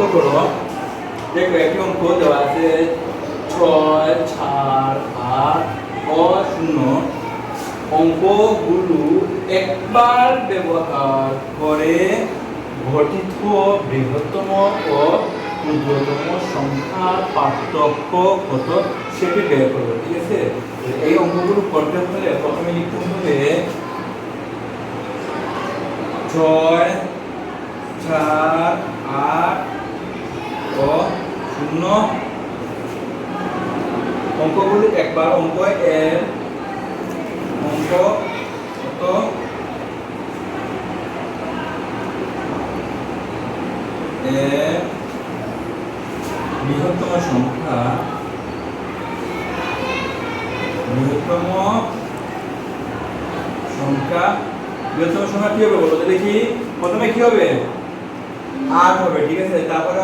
লক্ষ্য করো দেখো একটি অঙ্ক দেওয়া আছে। ছয়, চার, আট ও শূন্য। অঙ্কগুলো একবার ব্যবহার করে গঠিত বৃহত্তম ও ক্ষুদ্রতম সংখ্যার পার্থক্য কত সেটি বের করব, ঠিক আছে? এই অঙ্কগুলো করতে হলে প্রথমে লিখতে হবে ছয়, চার, আট শূন্য। অঙ্কগুলি একবার, অঙ্ক এর অঙ্ক কত? বৃহত্তম সংখ্যা বৃহত্তম সংখ্যা। বৃহত্তম সংখ্যা কি হবে বলো দেখি। প্রথমে কি হবে? আট হবে, ঠিক আছে? তারপরে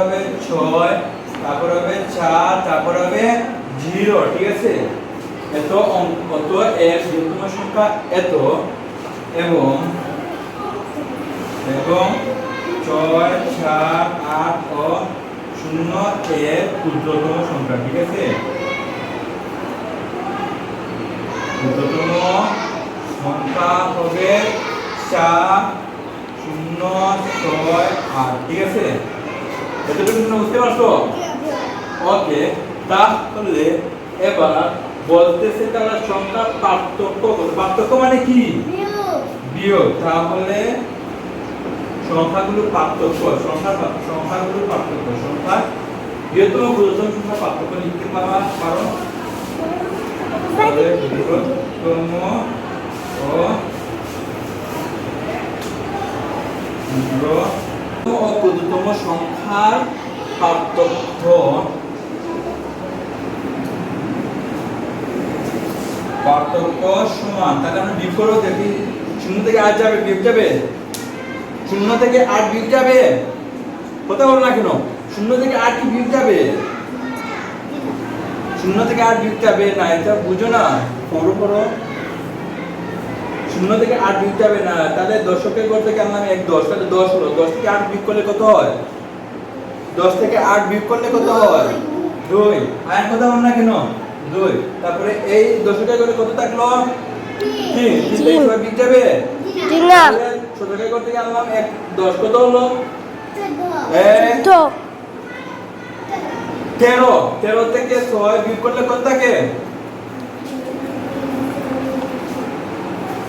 ছয়, তারপর হবে চার, তারপর হবে জিরো, ঠিক আছে? এত কত? এর বৃহত্তম সংখ্যা এত। এবং এবং ছয় চার আট ও শূন্য এর ক্ষুদ্রতম সংখ্যা, ঠিক আছে? ক্ষুদ্রতম সংখ্যা হবে চার, শূন্য, ছয়, আট, ঠিক আছে? এতটুকু তোমরা বুঝতে পারছ? ওকে তাহলে এবার বলতেছে তারা সংখ্যা পার্থক্য পার্থক্য মানে কি? বিয়োগ। তাহলে সংখ্যাগুলো পার্থক্য সংখ্যা সংখ্যাগুলো পার্থক্য সংখ্যা বৃহত্তম ক্ষুদ্রতম সংখ্যা পার্থক্য লিখতে পারা বৃহত্তম ও ও ক্ষুদ্রতম সংখ্যার পার্থক্য পার্থক্য সমান তাহলে আমরা বিয়োগ করব, দেখি। শূন্য থেকে আট যাবে, বিয়োগ যাবে? শূন্য থেকে আট বিয়োগ যাবে? কথা বলো না কেন? শূন্য থেকে আট কি বিয়োগ যাবে? শূন্য থেকে আট বিয়োগ যাবে না, এটা বুঝো না। করো করো শূন্য থেকে আট বিয়োগ যাবে না। তাহলে দশকের ঘর থেকে আনলাম এক দশ তাহলে দশ হলো। দশ থেকে আট বিয়োগ করলে কত হয়? দশ থেকে আট বিয়োগ করলে কত হয়? দুই। আর কথা বল না কেন? দুই। তারপরে এই দশকের ঘরে কত থাকল? তিন। তিন। থেকে ছয় বিয়োগ যাবে তিন না তাহলে শতকের ঘর থেকে আনলাম এক দশ। কত হলো? এক। তেরো। তেরো থেকে ছয় বিয়োগ করলে কত থাকে?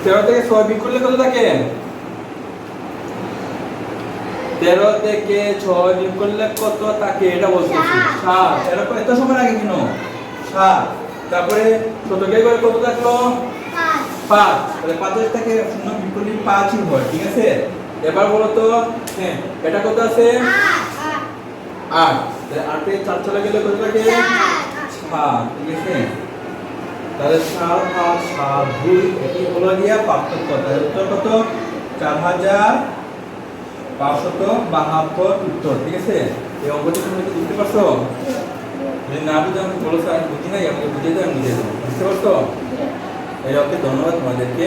তেরো থেকে ছয় বিয়োগ করলে কত থাকে? তেরো থেকে ছয় বিয়োগ করলে কত থাকে? এটা বলতেছি। সাত। এরকম এত সময় লাগে কেন? সাত। তারপরে শতকে করে কত থাকল? পাঁচ। তাহলে পাঁচের থেকে শূন্য বিয়োগ করলে পাঁচই হয় ঠিক আছে? এবার বলো তো হ্যাঁ এটা কত আছে? আট। তাহলে আট চার চলে গেলে কত থাকে? সাত ঠিক আছে? তাহলে সাত আর সাত দুই, এটি হলো গিয়া পার্থক্য। তাহলে উত্তর কত? চার হাজার পাঁচশত বাহাত্তর উত্তর, ঠিক আছে? এই অঙ্কটি তুমি কি বুঝতে পারছ? যদি না বুঝে আমাকে বলো স্যার, আমি বুঝি নাই, আমাকে বুঝে দেয় আমি বুঝিয়ে দেবো বুঝতে পারছ? এই ওকে ধন্যবাদ তোমাদেরকে।